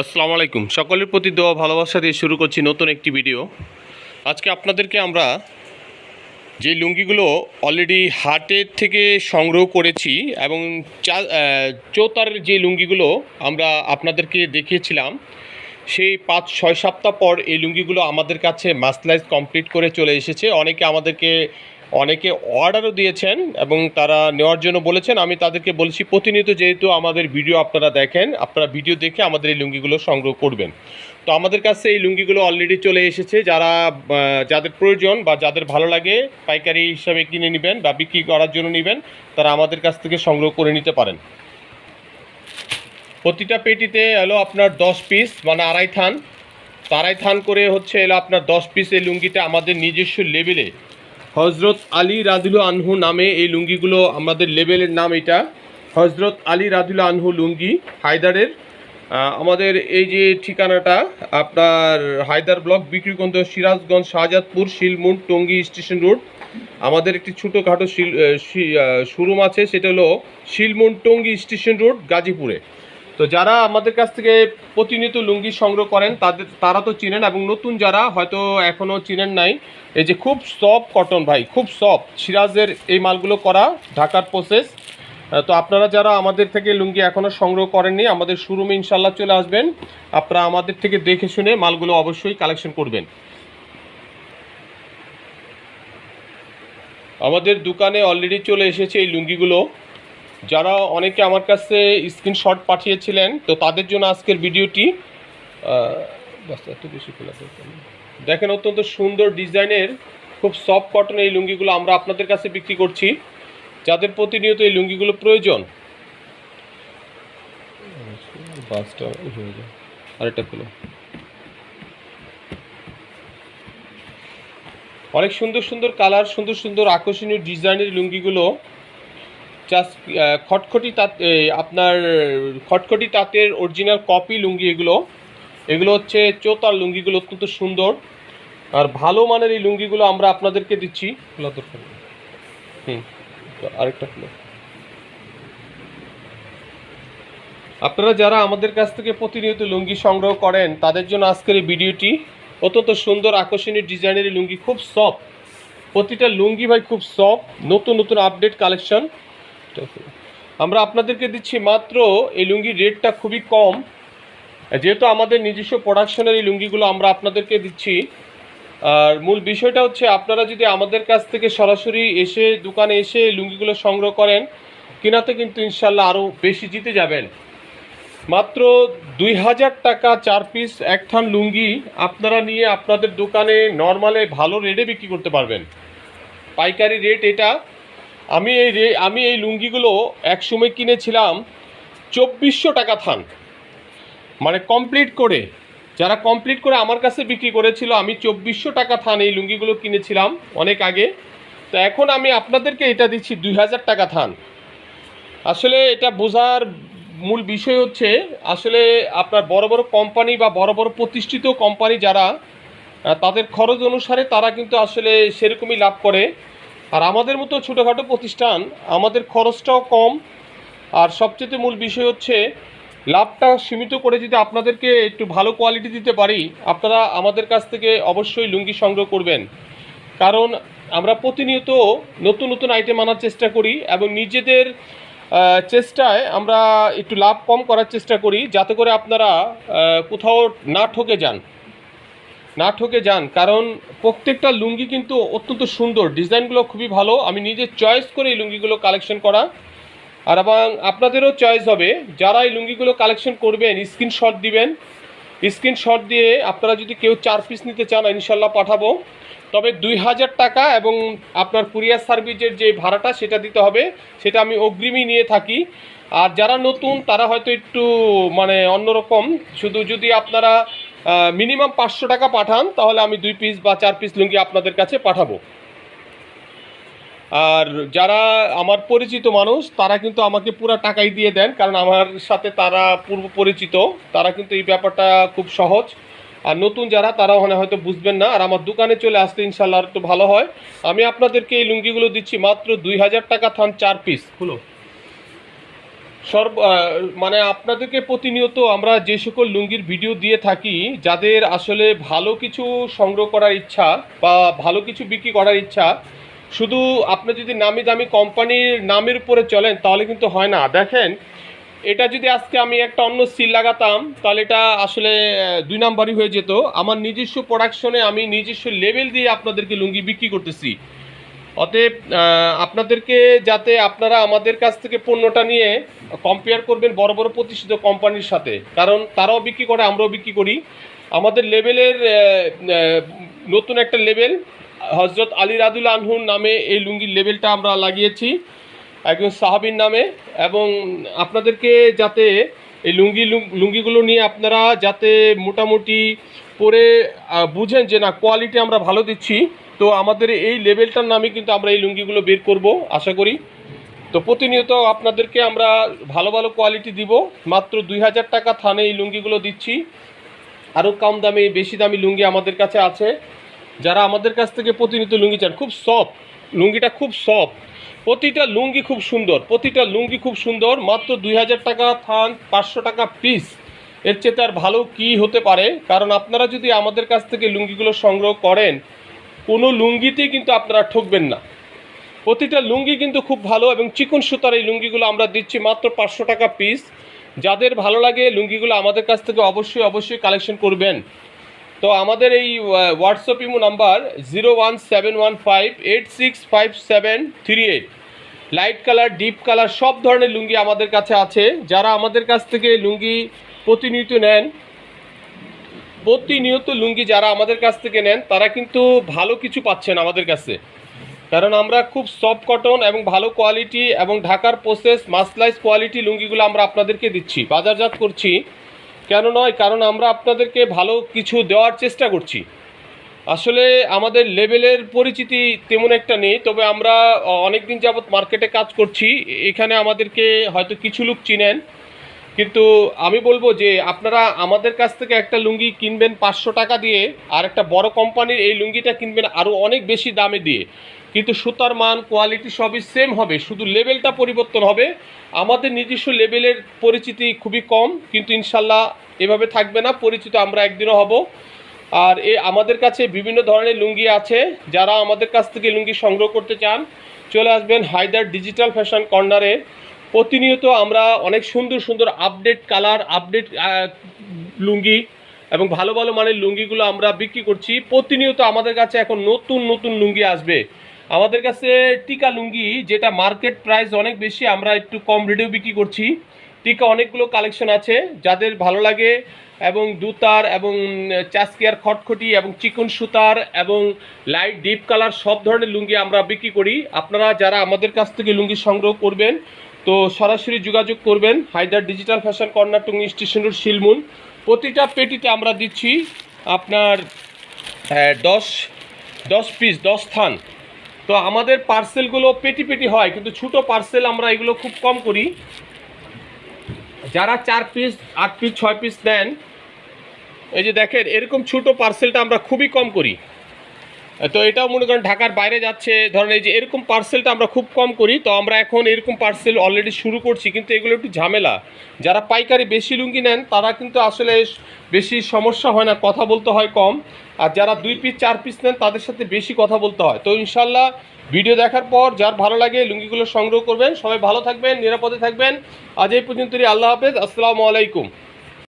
আসসালামু আলাইকুম। সকলের প্রতি দেওয়া ভালোবাসা দিয়ে শুরু করছি নতুন একটি ভিডিও আজকে আপনাদেরকে আমরা যে লুঙ্গিগুলো অলরেডি হাটের থেকে সংগ্রহ করেছি এবং চা আহ, চৌতারের যে লুঙ্গিগুলো আমরা আপনাদেরকে দেখিয়েছিলাম সেই পাঁচ ছয় সপ্তাহ পর এই লুঙ্গিগুলো আমাদের কাছে মাসলাইজ কমপ্লিট করে চলে এসেছে। অনেকে আমাদেরকে অনেকে অর্ডারও দিয়েছেন এবং তারা নেওয়ার জন্য বলেছেন। আমি তাদেরকে বলছি, প্রতিনিয়ত যেহেতু আমাদের ভিডিও আপনারা দেখেন, আপনারা ভিডিও দেখে আমাদের এই লুঙ্গিগুলো সংগ্রহ করবেন। তো আমাদের কাছে এই লুঙ্গিগুলো অলরেডি চলে এসেছে। যারা যাদের প্রয়োজন বা যাদের ভালো লাগে পাইকারি হিসাবে কিনে নেবেন বা বিক্রি করার জন্য নেবেন, তারা আমাদের কাছ থেকে সংগ্রহ করে নিতে পারেন। প্রতিটা পেটিতে এলো আপনার দশ পিস মানে আড়াই থান। আড়াই থান করে হচ্ছে এলো আপনার দশ পিস এই লুঙ্গিটা আমাদের নিজস্ব লেভেলে হজরত আলী রাজুল আনহু নামে এই লুঙ্গিগুলো আমাদের লেভেলের নাম এটা। হজরত আলী রাজুল আনহু লুঙ্গি হায়দারের। আমাদের এই যে ঠিকানাটা, আপনার হায়দার ব্লক বিক্রি বিক্রিকন্দ সিরাজগঞ্জ, শাহজাদপুর শিলমুন টঙ্গি স্টেশন রোড। আমাদের একটি ছোটোখাটো শিল শোরুম আছে, সেটা হলো শিলমুন টঙ্গি স্টেশন রোড, গাজীপুরে। তো যারা আমাদের কাছ থেকে প্রতিনিয়ত লুঙ্গি সংগ্রহ করেন, তাদের, তারা তো চিনেন এবং নতুন যারা হয়তো এখনও চিনেন নাই, এই যে খুব সফট কটন ভাই, খুব সফট সিরাজের এই মালগুলো করা ঢাকার প্রসেস তো আপনারা যারা আমাদের থেকে লুঙ্গি এখনও সংগ্রহ করেননি, আমাদের শোরুমে ইনশাল্লাহ চলে আসবেন। আপনারা আমাদের থেকে দেখে শুনে মালগুলো অবশ্যই কালেকশন করবেন। আমাদের দোকানে অলরেডি চলে এসেছে এই লুঙ্গিগুলো। যারা অনেকে আমার কাছে স্ক্রিনশট পাঠিয়েছিলেন, তো তাদের জন্য আজকের ভিডিওটি এত বেশি খোলা দেখেন অত্যন্ত সুন্দর ডিজাইনের খুব সফট কটন এই লুঙ্গিগুলো আমরা আপনাদের কাছে বিক্রি করছি। যাদের প্রতিনিয়ত এই লুঙ্গিগুলো প্রয়োজন। অনেক সুন্দর সুন্দর কালার, সুন্দর সুন্দর আকর্ষণীয় ডিজাইনের লুঙ্গিগুলো জাস্ট খটখটি তাঁত আপনার খটখটি তাঁতের অরিজিনাল কপি লুঙ্গি এগুলো। এগুলো হচ্ছে চোতার লুঙ্গিগুলো, অত্যন্ত সুন্দর। আর ভালো মানের এই লুঙ্গিগুলো আমরা আপনাদেরকে দিচ্ছি। খোলা দরকার হুম আরেকটা খুলো। আপনারা যারা আমাদের কাছ থেকে প্রতিনিয়ত লুঙ্গি সংগ্রহ করেন, তাদের জন্য আজকের এই ভিডিওটি অত্যন্ত সুন্দর, আকর্ষণীয় ডিজাইনের লুঙ্গি খুব সফট। প্রতিটা লুঙ্গি ভাই খুব সফট, নতুন নতুন আপডেট কালেকশন আমরা আপনাদেরকে দিচ্ছি মাত্র এই লুঙ্গির রেটটা খুবই কম। যেহেতু আমাদের নিজস্ব প্রোডাকশনের এই লুঙ্গিগুলো আমরা আপনাদেরকে দিচ্ছি। আর মূল বিষয়টা হচ্ছে আপনারা যদি আমাদের কাছ থেকে সরাসরি এসে দোকানে এসে লুঙ্গিগুলো সংগ্রহ করেন, কিনাতে কিন্তু ইনশাল্লাহ আরও বেশি জিতে যাবেন। মাত্র দুই হাজার টাকা চার পিস এক থান লুঙ্গি আপনারা নিয়ে আপনাদের দোকানে নর্মালে ভালো রেটে বিক্রি করতে পারবেন। পাইকারি রেট এটা। আমি এই আমি এই লুঙ্গিগুলো এক সময় কিনেছিলাম চব্বিশশো টাকা থান। মানে কমপ্লিট করে, যারা কমপ্লিট করে আমার কাছে বিক্রি করেছিল, আমি চব্বিশশো টাকা থান এই লুঙ্গিগুলো কিনেছিলাম অনেক আগে। তো এখন আমি আপনাদেরকে এটা দিচ্ছি দুই হাজার টাকা থান। আসলে এটা বোঝার মূল বিষয় হচ্ছে, আসলে আপনার বড় বড় কোম্পানি বা বড় বড় প্রতিষ্ঠিত কোম্পানি যারা তাদের খরচ অনুসারে তারা কিন্তু আসলে সেরকমই লাভ করে। আর আমাদের মতো ছোটোখাটো প্রতিষ্ঠান, আমাদের খরচটাও কম। আর সবচেয়ে মূল বিষয় হচ্ছে, লাভটা সীমিত করে যদি আপনাদেরকে একটু ভালো কোয়ালিটি দিতে পারি, আপনারা আমাদের কাছ থেকে অবশ্যই লুঙ্গি সংগ্রহ করবেন। কারণ আমরা প্রতিনিয়ত নতুন নতুন আইটেম আনার চেষ্টা করি এবং নিজেদের চেষ্টায় আমরা একটু লাভ কম করার চেষ্টা করি, যাতে করে আপনারা কোথাও না ঠকে যান। না ঠকে যান, কারণ প্রত্যেকটা লুঙ্গি কিন্তু অত্যন্ত সুন্দর, ডিজাইনগুলো খুবই ভালো। আমি নিজে চয়েস করে এই লুঙ্গিগুলো কালেকশন করা। আর এবং আপনাদেরও চয়েস হবে, যারা এই লুঙ্গিগুলো কালেকশন করবেন স্ক্রিনশট দিবেন। স্ক্রিনশট দিয়ে আপনারা যদি কেউ চার পিস নিতে চান ইনশাল্লাহ পাঠাবো। তবে দুই হাজার টাকা এবং আপনার কুরিয়ার সার্ভিসের যে ভাড়াটা, সেটা দিতে হবে। সেটা আমি অগ্রিমই নিয়ে থাকি। আর যারা নতুন, তারা হয়তো একটু মানে অন্যরকম। শুধু যদি আপনারা মিনিমাম পাঁচশো টাকা পাঠান, তাহলে আমি দুই পিস বা চার পিস লুঙ্গি আপনাদের কাছে পাঠাবো। আর যারা আমার পরিচিত মানুষ, তারা কিন্তু আমাকে পুরো টাকাই দিয়ে দেন, কারণ আমার সাথে তারা পূর্ব পরিচিত, তারা কিন্তু এই ব্যাপারটা খুব সহজ। আর নতুন যারা, তারা ওখানে হয়তো বুঝবেন না, আর আমার দোকানে চলে আসতে ইনশাল্লাহ একটু ভালো হয়। আমি আপনাদেরকে এই লুঙ্গিগুলো দিচ্ছি মাত্র দুই হাজার টাকা থান চার পিস হলো সর্ব মানে আপনাদেরকে প্রতিনিয়ত আমরা যে সকল লুঙ্গির ভিডিও দিয়ে থাকি, যাদের আসলে ভালো কিছু সংগ্রহ করার ইচ্ছা বা ভালো কিছু বিক্রি করার ইচ্ছা, শুধু আপনি যদি নামি দামি কোম্পানির নামের উপরে চলেন, তাহলে কিন্তু হয় না। দেখেন, এটা যদি আজকে আমি একটা অন্য সিল লাগাতাম, তাহলে এটা আসলে দুই নাম্বারই হয়ে যেত। আমার নিজস্ব প্রোডাকশনে আমি নিজস্ব লেভেল দিয়ে আপনাদেরকে লুঙ্গি বিক্রি করতেছি। অতএব আপনাদেরকে যাতে আপনারা আমাদের কাছ থেকে পণ্যটা নিয়ে কম্পেয়ার করবেন বড় বড় প্রতিষ্ঠিত কোম্পানির সাথে। কারণ তারাও বিক্রি করে, আমরাও বিক্রি করি। আমাদের লেভেলের নতুন একটা লেভেল হজরত আলী রাদুল আনহুর নামে এই লুঙ্গির লেভেলটা আমরা লাগিয়েছি, একজন সাহাবির নামে। এবং আপনাদেরকে যাতে এই লুঙ্গি লুঙ্গিগুলো নিয়ে আপনারা যাতে মোটামুটি পরে বুঝেন যে না কোয়ালিটি আমরা ভালো দিচ্ছি তো আমাদের এই লেভেলটার নামে কিন্তু আমরা এই লুঙ্গিগুলো বের করব, আশা করি। তো প্রতিনিয়ত আপনাদেরকে আমরা ভালো ভালো কোয়ালিটি দিব। মাত্র দুই হাজার টাকা থানে এই লুঙ্গিগুলো দিচ্ছি। আরও কম দামে, বেশি দামি লুঙ্গি আমাদের কাছে আছে। যারা আমাদের কাছ থেকে প্রতিনিয়ত লুঙ্গি চান, খুব সফট লুঙ্গিটা খুব সফট প্রতিটা লুঙ্গি খুব সুন্দর, প্রতিটা লুঙ্গি খুব সুন্দর। মাত্র দুই হাজার টাকা থান, পাঁচশো টাকা পিস এর চেয়ে আর ভালো কি হতে পারে? কারণ আপনারা যদি আমাদের কাছ থেকে লুঙ্গিগুলো সংগ্রহ করেন কোনো লুঙ্গিতেই কিন্তু আপনারা ঠকবেন না। প্রতিটা লুঙ্গি কিন্তু খুব ভালো এবং চিকন সুতার এই লুঙ্গিগুলো আমরা দিচ্ছি মাত্র পাঁচশো টাকা পিস যাদের ভালো লাগে লুঙ্গিগুলো আমাদের কাছ থেকে অবশ্যই অবশ্যই কালেকশন করবেন। তো আমাদের এই WhatsApp imo number zero one seven one five eight six five seven three eight light colour deep colour সব ধরনের লুঙ্গি আমাদের কাছে আছে। যারা আমাদের কাছ থেকে লুঙ্গি প্রতিনিয়ত নেন প্রতিনিয়ত লুঙ্গি যারা আমাদের কাছ থেকে নেন, তারা কিন্তু ভালো কিছু পাচ্ছেন আমাদের কাছে। কারণ আমরা খুব সফট কটন এবং ভালো কোয়ালিটি এবং ঢাকার প্রসেস মাসলাইজ কোয়ালিটি লুঙ্গিগুলো আমরা আপনাদেরকে দিচ্ছি, বাজারজাত করছি। কেন নয়? কারণ আমরা আপনাদেরকে ভালো কিছু দেওয়ার চেষ্টা করছি। আসলে আমাদের লেভেলের পরিচিতি তেমন একটা নেই, তবে আমরা অনেক দিন যাবৎ মার্কেটে কাজ করছি। এখানে আমাদেরকে হয়তো কিছু লোক চিনেন। কিন্তু আমি বলব যে আপনারা আমাদের কাছ থেকে একটা লুঙ্গি কিনবেন পাঁচশো টাকা দিয়ে, আর একটা বড় কোম্পানির এই লুঙ্গিটা কিনবেন আরও অনেক বেশি দামে দিয়ে। কিন্তু সুতার মান কোয়ালিটি সবই সেম হবে, শুধু লেভেলটা পরিবর্তন হবে। আমাদের নিজস্ব লেভেলের পরিচিতি খুবই কম, কিন্তু ইনশাল্লাহ এভাবে থাকবে না, পরিচিত আমরা একদিনও হব। আর এ আমাদের কাছে বিভিন্ন ধরনের লুঙ্গি আছে, যারা আমাদের কাছ থেকে লুঙ্গি সংগ্রহ করতে চান, চলে আসবেন হায়দার ডিজিটাল ফ্যাশন কর্নারে। প্রতিনিয়ত আমরা অনেক সুন্দর সুন্দর আপডেট কালার আপডেট লুঙ্গি এবং ভালো ভালো মানের লুঙ্গিগুলো আমরা বিক্রি করছি। প্রতিনিয়ত আমাদের কাছে এখন নতুন নতুন লুঙ্গি আসবে। আমাদের কাছে টিকা লুঙ্গি, যেটা মার্কেট প্রাইস অনেক বেশি, আমরা একটু কম রেটেও বিক্রি করছি। টিকা অনেকগুলো কালেকশন আছে, যাদের ভালো লাগে এবং দুতার এবং চাস্কিয়ার খটখটি এবং চিকন সুতার এবং লাইট ডিপ কালার সব ধরনের লুঙ্গি আমরা বিক্রি করি। আপনারা যারা আমাদের কাছ থেকে লুঙ্গি সংগ্রহ করবেন তো সরাসরি যোগাযোগ করবেন Haidar digital fashion corner Tongi station road, Shilmun. প্রতিটা পেটিতে আমরা দিচ্ছি আপনার দশ দশ পিস দশ থান। তো আমাদের পার্সেলগুলো পেটি পেটি হয়, কিন্তু ছোটো পার্সেল আমরা এগুলো খুব কম করি। যারা চার পিস আট পিস ছয় পিস দেন এই যে দেখেন, এরকম ছোটো পার্সেলটা আমরা খুবই কম করি। তো এটাও মনে করেন ঢাকার বাইরে যাচ্ছে। ধরেন এই যে এরকম পার্সেলটা আমরা খুব কম করি, তো আমরা এখন এরকম পার্সেল অলরেডি শুরু করছি, কিন্তু এগুলো একটু ঝামেলা। যারা পাইকারি বেশি লুঙ্গি নেন, তারা কিন্তু আসলে বেশি সমস্যা হয় না, কথা বলতে হয় কম। আর যারা দুই পিস চার পিস নেন, তাদের সাথে বেশি কথা বলতে হয়। তো ইনশাল্লাহ ভিডিও দেখার পর যার ভালো লাগে লুঙ্গিগুলো সংগ্রহ করবেন। সবাই ভালো থাকবেন, নিরাপদে থাকবেন। আজ এই পর্যন্তই, আল্লাহ হাফেজ, আসসালামু আলাইকুম।